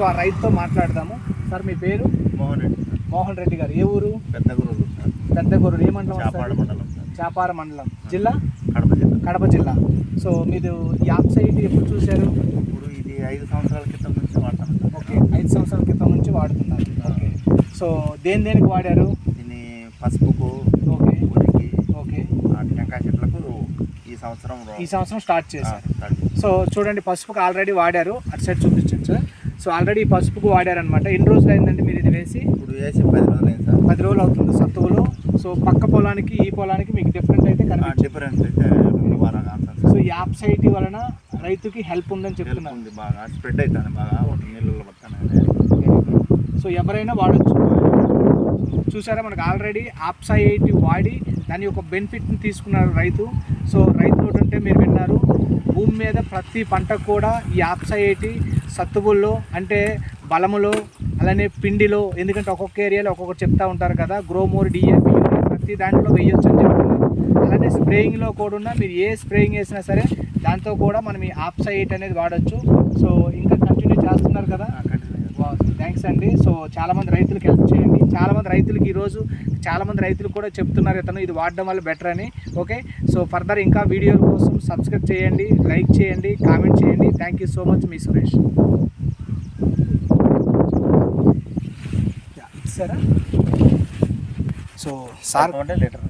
So ఆ రైతుతో మాట్లాడదాము. Sir మీ పేరు? మోహన్ రెడ్డి మోహన్ రెడ్డి గారు. ఏ ఊరు? పెద్ద గురువు సార్. పెద్ద గొర్రెలు ఏ మండలం చాపాడ? మండలం చాపార మండలం. జిల్లా? కడప జిల్లా. కడప జిల్లా. సో మీరు యాప్ సైట్ ఎప్పుడు చూశారు? ఇప్పుడు ఇది ఐదు సంవత్సరాల క్రితం నుంచి వాడతాను ఓకే. ఐదు సంవత్సరాల క్రితం నుంచి వాడుతున్నారు. ఓకే. సో దేని దేనికి వాడారు? దీన్ని పసుపుకు ఓకే. ఓకే. టెంకాయ చెట్లకు ఈ సంవత్సరం ఈ సంవత్సరం స్టార్ట్ చేశారు. సో చూడండి పసుపుకు ఆల్రెడీ వాడారు. అటు సైడ్ చూపించండి సార్. సో ఆల్రెడీ పసుపుకు వాడారనమాట ఎన్ని రోజులు అయిందండి మీరు ఇది వేసి? ఇప్పుడు వేసి పది రోజులు అయింది సార్. పది రోజులు అవుతుంది సత్తువులో సో పక్క పొలానికి ఈ పొలానికి మీకు డిఫరెంట్ అయితే కనిపించింది. డిఫరెన్స్ అయితే సో యాప్ సైట్ వలన రైతుకి హెల్ప్ ఉందని ఉంది బాగా. స్ప్రెడ్ అవుతాను బాగా. ఒక నీళ్ళలో పడతాను సో ఎవరైనా వాడచ్చు. చూసారా మనకు ఆల్రెడీ ఆప్సా ఎయిటీ వాడి దాని యొక్క బెనిఫిట్ని తీసుకున్నారు రైతు. సో రైతు అంటే మీరు విన్నారు. భూమి మీద ప్రతి పంటకు కూడా ఈ ఆప్సా ఎయిటీ సత్తువుల్లో అంటే బలములో అలానే పిండిలో ఎందుకంటే ఒక్కొక్క ఏరియాలో ఒక్కొక్కటి చెప్తా ఉంటారు కదా గ్రోమోర్ డిఏపి ప్రతి దాంట్లో వేయొచ్చు అని చెప్తున్నారు. అలానే స్ప్రేయింగ్లో కూడా మీరు ఏ స్ప్రేయింగ్ వేసినా సరే దాంతో కూడా మనం ఈ ఆప్సా ఎయిట్ అనేది వాడచ్చు. సో ఇంకా కంటిన్యూ చేస్తున్నారు కదా? థ్యాంక్స్ అండి. సో చాలా మంది రైతులకు హెల్ప్ చేయండి. చాలామంది రైతులకి ఈరోజు చాలామంది రైతులు కూడా చెప్తున్నారు ఇతను ఇది వాడడం వల్ల బెటర్ అని. ఓకే? సో ఫర్దర్ ఇంకా వీడియోల కోసం సబ్స్క్రైబ్ చేయండి లైక్ చేయండి కామెంట్ చేయండి. థ్యాంక్ యూ సో మచ్ మీ సురేష్. సరే సో సార్ అంటే లీటర్